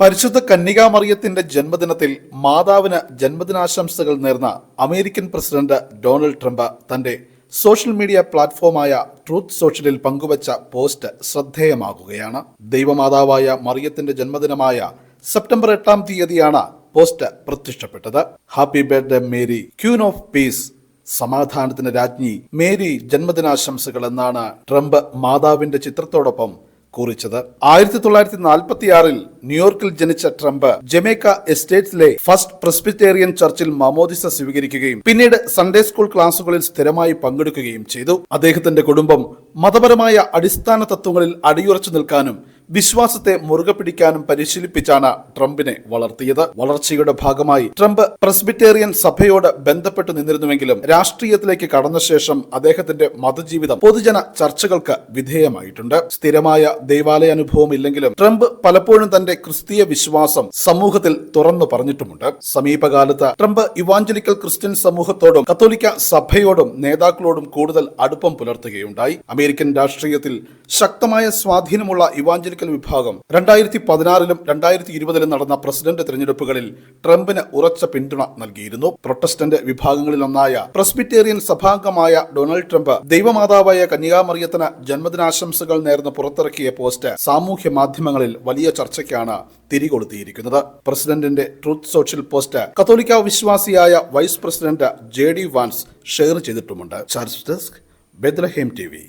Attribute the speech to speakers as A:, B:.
A: പരിശുദ്ധ കന്യകാമറിയത്തിന്റെ ജന്മദിനത്തിൽ മാതാവിന് ജന്മദിനാശംസകൾ നേർന്ന അമേരിക്കൻ പ്രസിഡന്റ് ഡൊണാൾഡ് ട്രംപ് തന്റെ സോഷ്യൽ മീഡിയ പ്ലാറ്റ്ഫോമായ ട്രൂത്ത് സോഷ്യലിൽ പങ്കുവച്ച പോസ്റ്റ് ശ്രദ്ധേയമാകുകയാണ്. ദൈവമാതാവായ മറിയത്തിന്റെ ജന്മദിനമായ സെപ്റ്റംബർ എട്ടാം തീയതിയാണ് പോസ്റ്റ് പ്രത്യക്ഷപ്പെട്ടത്. Happy birthday Mary. Queen of peace. സമാധാനത്തിന് രാജ്ഞി. മേരി ജന്മദിനാശംസകൾ എന്നാണ് ട്രംപ് മാതാവിന്റെ ചിത്രത്തോടൊപ്പം കുറിച്ചത്. ആയിരത്തി തൊള്ളായിരത്തി നാൽപ്പത്തിയാറിൽ ന്യൂയോർക്കിൽ ജനിച്ച ട്രംപ് ജമൈക്ക എസ്റ്റേറ്റ്സിലെ ഫസ്റ്റ് പ്രസ്ബിറ്റേറിയൻ ചർച്ചിൽ മാമോദിസ സ്വീകരിക്കുകയും പിന്നീട് സൺഡേ സ്കൂൾ ക്ലാസുകളിൽ സ്ഥിരമായി പങ്കെടുക്കുകയും ചെയ്തു. അദ്ദേഹത്തിന്റെ കുടുംബം മതപരമായ അടിസ്ഥാന തത്വങ്ങളിൽ അടിയുറച്ചു നിൽക്കാനും വിശ്വാസത്തെ മുറുകെ പിടിക്കാനും പരിശീലിപ്പിച്ചാണ് ട്രംപിനെ വളർത്തിയത്. വളർച്ചയുടെ ഭാഗമായി ട്രംപ് പ്രസ്ബിറ്റേറിയൻ സഭയോട് ബന്ധപ്പെട്ട് നിന്നിരുന്നുവെങ്കിലും രാഷ്ട്രീയത്തിലേക്ക് കടന്ന ശേഷം അദ്ദേഹത്തിന്റെ മതജീവിതം പൊതുജന ചർച്ചകൾക്ക് വിധേയമായിട്ടുണ്ട്. സ്ഥിരമായ ദൈവാലയ അനുഭവം ഇല്ലെങ്കിലും ട്രംപ് പലപ്പോഴും തന്റെ ക്രിസ്തീയ വിശ്വാസം സമൂഹത്തിൽ തുറന്നു പറഞ്ഞിട്ടുമുണ്ട്. സമീപകാലത്ത് ട്രംപ് ഇവാഞ്ചലിക്കൽ ക്രിസ്ത്യൻ സമൂഹത്തോടും കത്തോലിക്ക സഭയോടും നേതാക്കളോടും കൂടുതൽ അടുപ്പം പുലർത്തുകയുണ്ടായി. അമേരിക്കൻ രാഷ്ട്രീയത്തിൽ ശക്തമായ സ്വാധീനമുള്ള ഇവാഞ്ചലിക്കൽ വിഭാഗം രണ്ടായിരത്തി പതിനാറിലും രണ്ടായിരത്തി ഇരുപതിലും നടന്ന പ്രസിഡന്റ് തെരഞ്ഞെടുപ്പുകളിൽ ട്രംപിന് ഉറച്ച പിന്തുണ നൽകിയിരുന്നു. പ്രൊട്ടസ്റ്റന്റ് വിഭാഗങ്ങളിലൊന്നായ പ്രസ്ബിറ്റേറിയൻ സഭാംഗമായ ഡൊണാൾഡ് ട്രംപ് ദൈവമാതാവായ കന്യാമറിയത്തിന് ജന്മദിനാശംസകൾ നേർന്ന് പുറത്തിറക്കിയ പോസ്റ്റ് സാമൂഹ്യ മാധ്യമങ്ങളിൽ വലിയ ചർച്ചയ്ക്കാണ് തിരികൊളുത്തിയിരിക്കുന്നത്. പ്രസിഡന്റിന്റെ ട്രൂത്ത് സോഷ്യൽ പോസ്റ്റ് കത്തോലിക്ക വിശ്വാസിയായ vice president J D Vance share ചെയ്തിട്ടുമുണ്ട്. Charge desk Bethlehem T